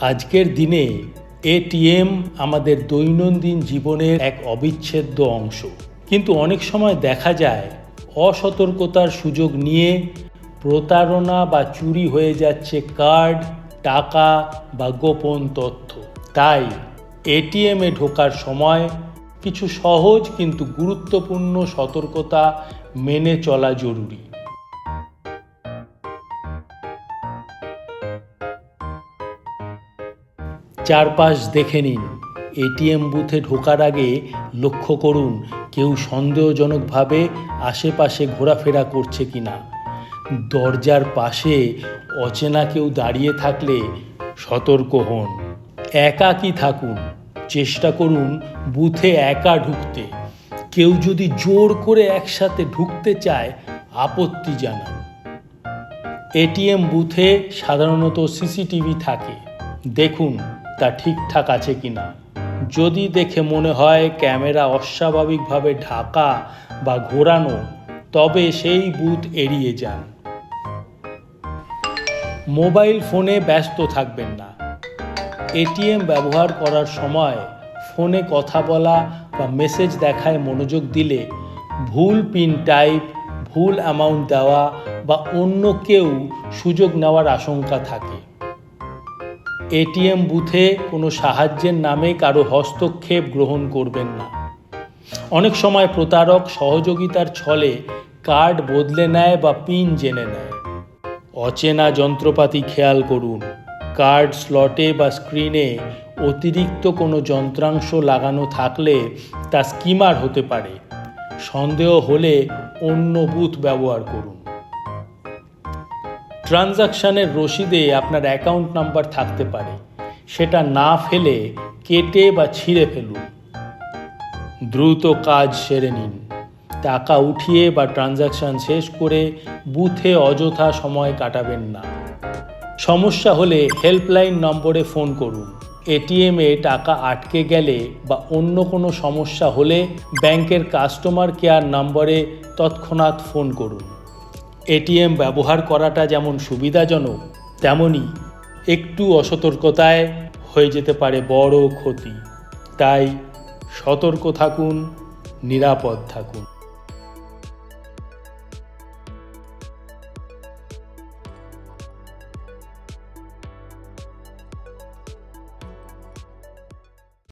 আজকের দিনে এটিএম আমাদের দৈনন্দিন জীবনের এক অবিচ্ছেদ্য অংশ। কিন্তু অনেক সময় দেখা যায় অসতর্কতার সুযোগ নিয়ে প্রতারণা বা চুরি হয়ে যাচ্ছে কার্ড, টাকা বা গোপন তথ্য। তাই এটিএমে ঢোকার সময় কিছু সহজ কিন্তু গুরুত্বপূর্ণ সতর্কতা মেনে চলা জরুরি। চারপাশ দেখে নিন। এটিএম বুথে ঢোকার আগে লক্ষ্য করুন, কেউ সন্দেহজনকভাবে আশেপাশে ঘোরাফেরা করছে কিনা। দরজার পাশে অচেনা কেউ দাঁড়িয়ে থাকলে সতর্ক হন। একাকী থাকুন। চেষ্টা করুন বুথে একা ঢুকতে। কেউ যদি জোর করে একসাথে ঢুকতে চায়, আপত্তি জানান। এটিএম বুথে সাধারণত সিসিটিভি থাকে। দেখুন তা ঠিকঠাক আছে কিনা যদি দেখে মনে হয় ক্যামেরা অস্বাভাবিকভাবে ঢাকা বা ঘোরানো, তবে সেই বুথ এড়িয়ে যান। মোবাইল ফোনে ব্যস্ত থাকবেন না। এটিএম ব্যবহার করার সময় ফোনে কথা বলা বা মেসেজ দেখায় মনোযোগ দিলে ভুল পিন টাইপ, ভুল অ্যামাউন্ট দেওয়া বা অন্য কেউ সুযোগ নেওয়ার আশঙ্কা থাকে। এটিএম বুথে কোনো সাহায্যের নামে কারও হস্তক্ষেপ গ্রহণ করবেন না। অনেক সময় প্রতারক সহযোগিতার ছলে কার্ড বদলে নেয় বা পিন জেনে নেয়। অচেনা যন্ত্রপাতি খেয়াল করুন। কার্ড স্লটে বা স্ক্রিনে অতিরিক্ত কোনো যন্ত্রাংশ লাগানো থাকলে তা স্কিমার হতে পারে। সন্দেহ হলে অন্য বুথ ব্যবহার করুন। ট্রানজাকশানের রসিদে আপনার অ্যাকাউন্ট নাম্বার থাকতে পারে। সেটা না ফেলে কেটে বা ছিঁড়ে ফেলুন। দ্রুত কাজ সেরে নিন। টাকা উঠিয়ে বা ট্রানজাকশান শেষ করে বুথে অযথা সময় কাটাবেন না। সমস্যা হলে হেল্পলাইন নম্বরে ফোন করুন। এটিএমে টাকা আটকে গেলে বা অন্য কোনো সমস্যা হলে ব্যাংকের কাস্টমার কেয়ার নম্বরে তৎক্ষণাৎ ফোন করুন। এটিএম ব্যবহার করাটা যেমন সুবিধাজনক তেমনই একটু অসতর্কতায় হয়ে যেতে পারে বড় ক্ষতি। তাই সতর্ক থাকুন, নিরাপদ থাকুন।